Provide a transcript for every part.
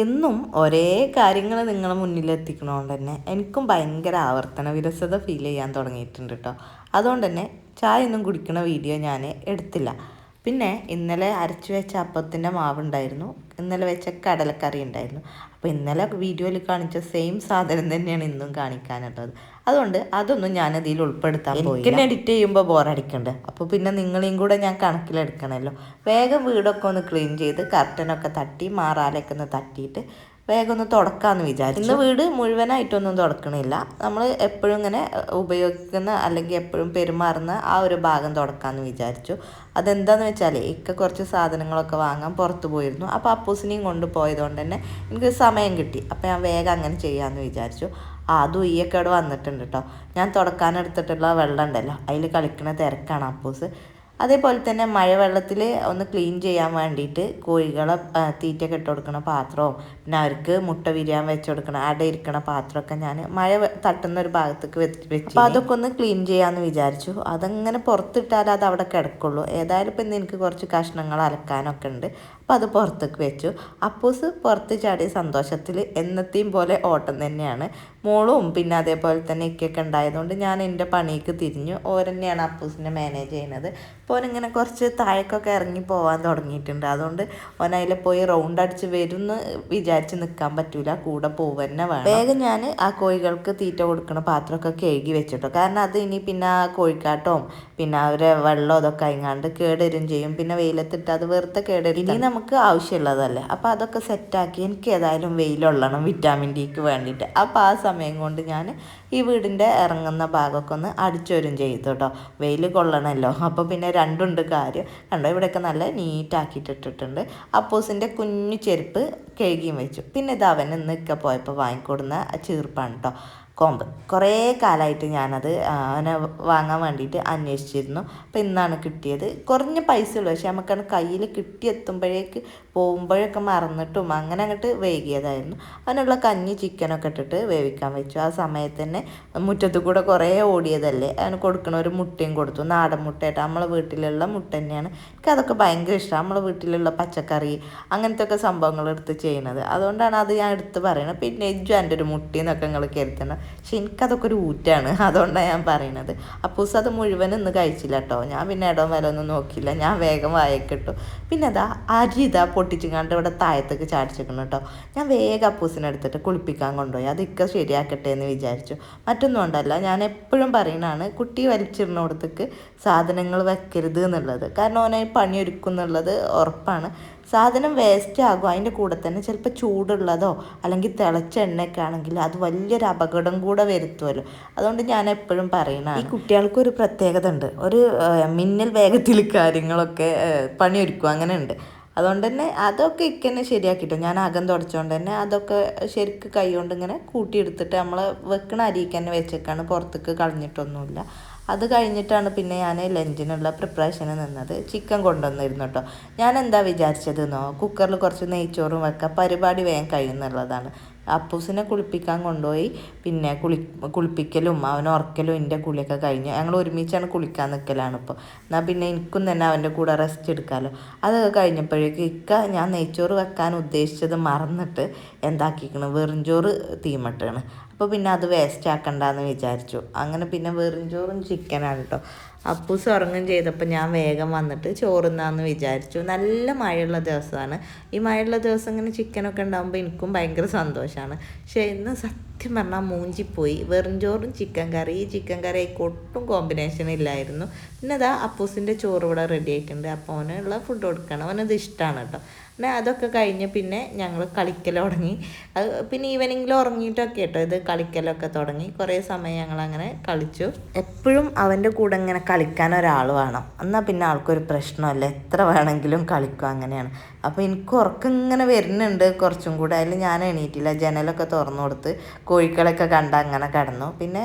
എന്നും ഒരേ കാര്യങ്ങൾ നിങ്ങളെ മുന്നിലെത്തിക്കണോണ്ട് തന്നെ എനിക്കും ഭയങ്കര ആവർത്തന വിരസത ഫീൽ ചെയ്യാൻ തുടങ്ങിയിട്ടുണ്ട് കേട്ടോ അതുകൊണ്ട് തന്നെ ചായ ഒന്നും കുടിക്കുന്ന വീഡിയോ ഞാൻ എടുത്തില്ല. പിന്നെ ഇന്നലെ അരച്ചു വെച്ച അപ്പത്തിന്റെ മാവുണ്ടായിരുന്നു. ഇന്നലെ വെച്ച കടലക്കറി ഉണ്ടായിരുന്നു. അപ്പോൾ ഇന്നലെ വീഡിയോയിൽ കാണിച്ച സെയിം സാധനം തന്നെയാണ് ഇന്നും കാണിക്കാനുള്ളത്. അതുകൊണ്ട് അതൊന്നും ഞാൻ അതിൽ ഉൾപ്പെടുത്താൻ പോയി പിന്നെ എഡിറ്റ് ചെയ്യുമ്പോൾ ബോറടിക്കണ്ട് അപ്പോൾ പിന്നെ നിങ്ങളെയും കൂടെ ഞാൻ കണക്കിലെടുക്കണമല്ലോ വേഗം വീടൊക്കെ ഒന്ന് ക്ലീൻ ചെയ്ത് കർട്ടനൊക്കെ തട്ടി മാറാലൊക്കെ ഒന്ന് തട്ടിയിട്ട് വേഗം ഒന്ന് തുടക്കാമെന്ന് വിചാരിച്ചു. ഇന്ന് വീട് മുഴുവനായിട്ടൊന്നും തുടക്കണില്ല. നമ്മൾ എപ്പോഴും ഇങ്ങനെ ഉപയോഗിക്കുന്ന അല്ലെങ്കിൽ എപ്പോഴും പെരുമാറുന്ന ആ ഒരു ഭാഗം തുടക്കാമെന്ന് വിചാരിച്ചു. അതെന്താന്ന് വെച്ചാൽ ഇക്ക കുറച്ച് സാധനങ്ങളൊക്കെ വാങ്ങാൻ പുറത്ത് പോയിരുന്നു. അപ്പോൾ അപ്പൂസിനെയും കൊണ്ട് പോയതുകൊണ്ട് തന്നെ എനിക്ക് സമയം കിട്ടി. അപ്പോൾ ഞാൻ വേഗം അങ്ങനെ ചെയ്യാമെന്ന് വിചാരിച്ചു. അതും ഈയൊക്കെ ഇവിടെ വന്നിട്ടുണ്ട് കേട്ടോ ഞാൻ തുടക്കാനെടുത്തിട്ടുള്ള വെള്ളം ഉണ്ടല്ലോ. അതിൽ കളിക്കുന്ന തിരക്കാണ് അപ്പൂസ്. അതേപോലെ തന്നെ മഴവെള്ളത്തിൽ ഒന്ന് ക്ലീൻ ചെയ്യാൻ വേണ്ടിയിട്ട് കോഴികളെ തീറ്റയൊക്കെ ഇട്ട് കൊടുക്കണ പാത്രവും പിന്നെ അവർക്ക് മുട്ട വിരിയാൻ വെച്ച് കൊടുക്കണ ഇരിക്കണ പാത്രമൊക്കെ ഞാൻ മഴ തട്ടുന്ന ഒരു ഭാഗത്തേക്ക് വെച്ച് അപ്പോൾ അതൊക്കെ ഒന്ന് ക്ലീൻ ചെയ്യാമെന്ന് വിചാരിച്ചു. അതങ്ങനെ പുറത്തിട്ടാൽ അത് അവിടെ കിടക്കുള്ളൂ. ഏതായാലും ഇപ്പം ഇന്ന് എനിക്ക് കുറച്ച് കഷ്ണങ്ങൾ അലക്കാനൊക്കെ ഉണ്ട്. അപ്പോൾ അത് പുറത്തേക്ക് വെച്ചു. അപ്പൂസ് പുറത്ത് ചാടിയ സന്തോഷത്തിൽ എന്നത്തെയും പോലെ ഓട്ടം തന്നെയാണ്. മോളും പിന്നെ അതേപോലെ തന്നെ ഇക്കൊക്കെ ഉണ്ടായതുകൊണ്ട് ഞാൻ എന്റെ പണിക്ക് തിരിഞ്ഞു. ഓരന്നെയാണ് അപ്പൂസിനെ മാനേജ് ചെയ്യുന്നത്. അപ്പോൾ ഓനിങ്ങനെ കുറച്ച് താഴേക്കൊക്കെ ഇറങ്ങി പോകാൻ തുടങ്ങിയിട്ടുണ്ട്. അതുകൊണ്ട് ഓൻ അതിൽ പോയി റൗണ്ട് അടിച്ച് വരുമെന്ന് വിചാരിച്ച് നിൽക്കാൻ പറ്റൂല. കൂടെ പോവന്നെ വേണം. വേഗം ഞാൻ ആ കോഴികൾക്ക് തീറ്റ കൊടുക്കുന്ന പാത്രമൊക്കെ കഴുകി വെച്ചിട്ടോ. കാരണം അത് ഇനി പിന്നെ ആ കോഴിക്കാട്ടവും പിന്നെ അവരെ വെള്ളം അതൊക്കെ അയങ്ങാണ്ട് കേടരും ചെയ്യും. പിന്നെ വെയിലത്തിട്ട് അത് വെറുതെ കേടരും ഇനി നമുക്ക് ആവശ്യമുള്ളതല്ലേ. അപ്പോൾ അതൊക്കെ സെറ്റാക്കി എനിക്ക് ഏതായാലും വെയിലുള്ളണം വിറ്റാമിൻ ഡിക്ക് വേണ്ടിയിട്ട്. അപ്പോൾ ആ സമയം കൊണ്ട് ഞാൻ ഈ വീടിന്റെ ഇറങ്ങുന്ന ഭാഗമൊക്കെ ഒന്ന് അടിച്ചോരും ചെയ്തു കേട്ടോ വെയിൽ കൊള്ളണമല്ലോ അപ്പോൾ പിന്നെ രണ്ടുണ്ട് കാര്യം. കണ്ടോ? ഇവിടെയൊക്കെ നല്ല നീറ്റാക്കിയിട്ടിട്ടുണ്ട് അപ്പോസിന്റെ കുഞ്ഞു ചെരുപ്പ് കഴുകിയും വെച്ചു. പിന്നെ ഇത് അവൻ ഇന്നൊക്കെ പോയപ്പോൾ വാങ്ങിക്കൊടുന്ന ചീർപ്പാണ് കേട്ടോ കോമ്പ്. കുറേ കാലമായിട്ട് ഞാനത് അവനെ വാങ്ങാൻ വേണ്ടിയിട്ട് അന്വേഷിച്ചിരുന്നു. അപ്പം ഇന്നാണ് കിട്ടിയത്. കുറഞ്ഞ പൈസ ഉള്ളു പക്ഷേ നമുക്കാണ് കയ്യിൽ കിട്ടിയെത്തുമ്പോഴേക്ക് പോകുമ്പോഴൊക്കെ മറന്നിട്ടും അങ്ങനെ അങ്ങോട്ട് വേകിയതായിരുന്നു. അതിനുള്ള കഞ്ഞി ചിക്കനൊക്കെ ഇട്ടിട്ട് വേവിക്കാൻ വെച്ചു. ആ സമയത്ത് തന്നെ മുറ്റത്ത് കൂടെ കുറേ ഓടിയതല്ലേ? അവന് കൊടുക്കണ ഒരു മുട്ടയും കൊടുത്തു. നാടൻ മുട്ടയായിട്ട്. നമ്മളെ വീട്ടിലുള്ള മുട്ട തന്നെയാണ്. എനിക്ക് അതൊക്കെ ഭയങ്കര ഇഷ്ടമാണ് നമ്മളെ വീട്ടിലുള്ള പച്ചക്കറി അങ്ങനത്തെ ഒക്കെ സംഭവങ്ങൾ എടുത്ത് ചെയ്യുന്നത്. അതുകൊണ്ടാണ് അത് ഞാൻ എടുത്ത് പറയുന്നത് പിന്നെ ഇജ്ജു എന്റെ ഒരു മുട്ടീന്നൊക്കെ നിങ്ങൾ കരുതണം പക്ഷെ എനിക്കതൊക്കെ ഒരു ഊറ്റാണ്. അതുകൊണ്ടാണ് ഞാൻ പറയണത്. അപ്പൂസ് അത് മുഴുവൻ ഇന്ന് കഴിച്ചില്ല കേട്ടോ ഞാൻ പിന്നെ ഇടം വില ഒന്നും നോക്കിയില്ല. ഞാൻ വേഗം വായക്കിട്ടു പിന്നെ അതാ അരി ഇതാ പൊട്ടിച്ചുങ്ങാണ്ട് ഇവിടെ താഴത്തേക്ക് ചാടിച്ചിരിക്കണം കേട്ടോ ഞാൻ വേഗം അപ്പൂസിനെ എടുത്തിട്ട് കുളിപ്പിക്കാൻ കൊണ്ടുപോയി. അതൊക്കെ ശരിയാക്കട്ടെ എന്ന് വിചാരിച്ചു. മറ്റൊന്നും കൊണ്ടല്ല. ഞാൻ എപ്പോഴും പറയണതാണ് കുട്ടി വലിച്ചിരുന്നോടത്തേക്ക് സാധനങ്ങൾ വെക്കരുത് എന്നുള്ളത്. കാരണം ഓനെ പണിയൊരുക്കും എന്നുള്ളത് ഉറപ്പാണ്. സാധനം വേസ്റ്റ് ആകും. അതിന്റെ കൂടെ തന്നെ ചിലപ്പോൾ ചൂടുള്ളതോ അല്ലെങ്കിൽ തിളച്ച എണ്ണയൊക്കെ ആണെങ്കിൽ അത് വലിയൊരു അപകടം കൂടെ വരുത്തുമല്ലോ അതുകൊണ്ട് ഞാൻ എപ്പോഴും പറയണ ഈ കുട്ടികൾക്കൊരു പ്രത്യേകത ഉണ്ട്. ഒരു മിന്നൽ വേഗത്തിൽ കാര്യങ്ങളൊക്കെ പണിയൊരുക്കും. അങ്ങനെ ഉണ്ട് അതുകൊണ്ട് തന്നെ അതൊക്കെ ഇക്കന്നെ ശരിയാക്കിട്ടോ. ഞാൻ അകം തുടച്ചുകൊണ്ട് തന്നെ അതൊക്കെ ശരിക്ക് കൈ കൊണ്ട് ഇങ്ങനെ കൂട്ടിയെടുത്തിട്ട് നമ്മൾ വെക്കണ അരിക്ക് തന്നെ വെച്ചേക്കാണ്. പുറത്തേക്ക് കളഞ്ഞിട്ടൊന്നുമില്ല. അത് കഴിഞ്ഞിട്ടാണ് പിന്നെ ഞാൻ ലഞ്ചിനുള്ള പ്രിപ്പറേഷന് നിന്നത്. ചിക്കൻ കൊണ്ടുവന്നിരുന്നു കേട്ടോ ഞാൻ എന്താ വിചാരിച്ചതെന്നോ കുക്കറിൽ കുറച്ച് നെയ്ച്ചോറും വെക്കാം. പരിപാടി വേഗം കഴിയുന്നുള്ളതാണ്. അപ്പൂസിനെ കുളിപ്പിക്കാൻ കൊണ്ടുപോയി. പിന്നെ കുളി കുളിപ്പിക്കലും അവനെ ഉറക്കലും എന്റെ കുളിയൊക്കെ കഴിഞ്ഞു. ഞങ്ങൾ ഒരുമിച്ചാണ് കുളിക്കാൻ നിൽക്കലാണ് ഇപ്പോൾ എന്നാൽ പിന്നെ എനിക്കും തന്നെ അവന്റെ കൂടെ റെസ്റ്റ് എടുക്കാമല്ലോ അതൊക്കെ കഴിഞ്ഞപ്പോഴേക്കും ഇക്ക ഞാൻ നെയ്ച്ചോറ് വെക്കാൻ ഉദ്ദേശിച്ചത് മറന്നിട്ട് എന്താക്കിക്കണം? വെറും ചോറ് തീമട്ടാണ്. അപ്പോൾ പിന്നെ അത് വേസ്റ്റ് ആക്കണ്ടെന്ന് വിചാരിച്ചു. അങ്ങനെ പിന്നെ വെറും ചോറും ചിക്കനാണ് കേട്ടോ അപ്പൂസ് ഉറങ്ങും ചെയ്തപ്പോൾ ഞാൻ വേഗം വന്നിട്ട് ചോറുന്നാന്ന് വിചാരിച്ചു. നല്ല മഴയുള്ള ദിവസമാണ് ഈ മഴയുള്ള ദിവസം ഇങ്ങനെ ചിക്കനൊക്കെ ഉണ്ടാകുമ്പോൾ എനിക്കും ഭയങ്കര സന്തോഷമാണ് പക്ഷേ ഇന്ന് സത്യം പറഞ്ഞാൽ മൂഞ്ചിപ്പോയി. വെറും ചോറും ചിക്കൻ കറി ഈ ചിക്കൻ കറി ഒട്ടും കോമ്പിനേഷൻ ഇല്ലായിരുന്നു. പിന്നെ അതാ അപ്പൂസിന്റെ ചോറ് ഇവിടെ റെഡി ആയിട്ടുണ്ട്. അപ്പോൾ അവനുള്ള ഫുഡ് കൊടുക്കണം. അവനത് ഇഷ്ടമാണ് കേട്ടോ. പിന്നെ അതൊക്കെ കഴിഞ്ഞ് പിന്നെ ഞങ്ങൾ കളിക്കൽ തുടങ്ങി. അത് പിന്നെ ഈവനിങ്ങിൽ ഉറങ്ങിയിട്ടൊക്കെ കേട്ടോ. ഇത് കളിക്കലൊക്കെ തുടങ്ങി. കുറേ സമയം ഞങ്ങൾ അങ്ങനെ കളിച്ചു. എപ്പോഴും അവന്റെ കൂടെ ഇങ്ങനെ കളിക്കാൻ ഒരാൾ വേണം. എന്നാൽ പിന്നെ ആൾക്കൊരു പ്രശ്നമല്ല. എത്ര വേണമെങ്കിലും കളിക്കും അങ്ങനെയാണ്. അപ്പോൾ എനിക്ക് ഉറക്കം ഇങ്ങനെ വരുന്നുണ്ട് കുറച്ചും കൂടെ. അതിൽ ഞാൻ എണീറ്റില്ല. ജനലൊക്കെ തുറന്നു കൊടുത്ത് കോഴിക്കളൊക്കെ കണ്ട് അങ്ങനെ കിടന്നു. പിന്നെ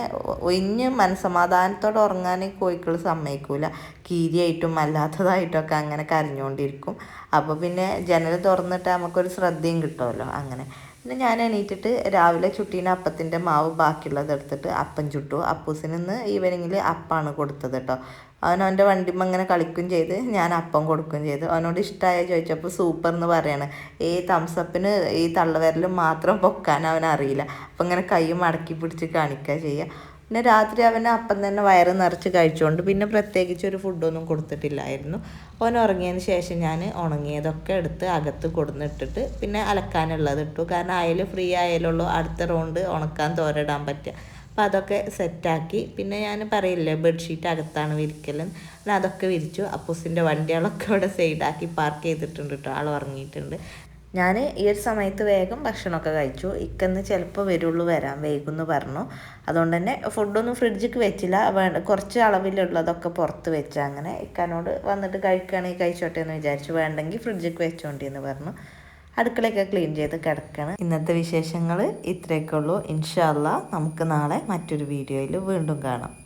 ഒഴിഞ്ഞ് മനസമാധാനത്തോടെ ഉറങ്ങാൻ കോഴിക്കൾ സമ്മതിക്കൂല. കീരിയായിട്ടും അല്ലാത്തതായിട്ടൊക്കെ അങ്ങനെ കരഞ്ഞുകൊണ്ടിരിക്കും. അപ്പോൾ പിന്നെ ജനൽ തുറന്നിട്ട് നമുക്കൊരു ശ്രദ്ധയും കിട്ടുമല്ലോ അങ്ങനെ. പിന്നെ ഞാൻ എണീറ്റിട്ട് രാവിലെ ചുട്ടീന അപ്പത്തിന്റെ മാവ് ബാക്കിയുള്ളത് എടുത്തിട്ട് അപ്പം ചുട്ടു. അപ്പൂസിന് ഇന്ന് ഈവനിങ്ങിൽ അപ്പാണ് കൊടുത്തത് കേട്ടോ. അവൻ അവന്റെ വണ്ടിമ്മ അങ്ങനെ കളിക്കും ചെയ്ത് ഞാൻ അപ്പം കൊടുക്കുകയും ചെയ്തു. അവനോട് ഇഷ്ടമായ ചോദിച്ചപ്പോൾ സൂപ്പർ എന്ന് പറയാണ്. ഈ തംസപ്പിന് ഈ തള്ളവരലും മാത്രം പൊക്കാൻ അവൻ അറിയില്ല. അപ്പം ഇങ്ങനെ കൈ മടക്കി പിടിച്ച് കാണിക്കുക ചെയ്യുക പിന്നെ രാത്രി അവന് അപ്പം തന്നെ വയറ് നിറച്ച് കഴിച്ചുകൊണ്ട് പിന്നെ പ്രത്യേകിച്ച് ഒരു ഫുഡൊന്നും കൊടുത്തിട്ടില്ലായിരുന്നു. അവൻ ഉറങ്ങിയതിന് ശേഷം ഞാൻ ഉണങ്ങിയതൊക്കെ എടുത്ത് അകത്ത് കൊടുന്നിട്ടിട്ട് പിന്നെ അലക്കാനുള്ളത് ഇട്ടു. കാരണം അയൽ ഫ്രീ ആയാലുള്ളൂ അടുത്ത റൗണ്ട് ഉണക്കാൻ തോരടാൻ പറ്റുക. അപ്പം അതൊക്കെ സെറ്റാക്കി പിന്നെ ഞാൻ പറയില്ലേ ബെഡ്ഷീറ്റ് അകത്താണ് വിരിക്കലും. അതൊക്കെ വിരിച്ചു. അപ്പൂസിന്റെ വണ്ടികളൊക്കെ അവിടെ സൈഡാക്കി പാർക്ക് ചെയ്തിട്ടുണ്ട് കേട്ടോ ആൾ ഉറങ്ങിയിട്ടുണ്ട്. ഞാൻ ഈ ഒരു സമയത്ത് വേഗം ഭക്ഷണമൊക്കെ കഴിച്ചു. ഇക്കന്ന് ചിലപ്പോൾ വരുള്ളൂ വരാം വൈകുമെന്ന് പറഞ്ഞു. അതുകൊണ്ട് തന്നെ ഫുഡൊന്നും ഫ്രിഡ്ജിക്ക് വെച്ചില്ല. കുറച്ച് അളവിലുള്ളതൊക്കെ പുറത്ത് വെച്ച അങ്ങനെ ഇക്കാനോട് വന്നിട്ട് കഴിക്കുകയാണെങ്കിൽ കഴിച്ചോട്ടെ എന്ന് വിചാരിച്ചു. വേണ്ടെങ്കിൽ ഫ്രിഡ്ജിക്ക് വെച്ചോണ്ടിന്ന് പറഞ്ഞു. അടുക്കളയൊക്കെ ക്ലീൻ ചെയ്ത് കിടക്കണം. ഇന്നത്തെ വിശേഷങ്ങൾ ഇത്രയൊക്കെ ഉള്ളൂ. ഇൻഷാല്ല നമുക്ക് നാളെ മറ്റൊരു വീഡിയോയിൽ വീണ്ടും കാണാം.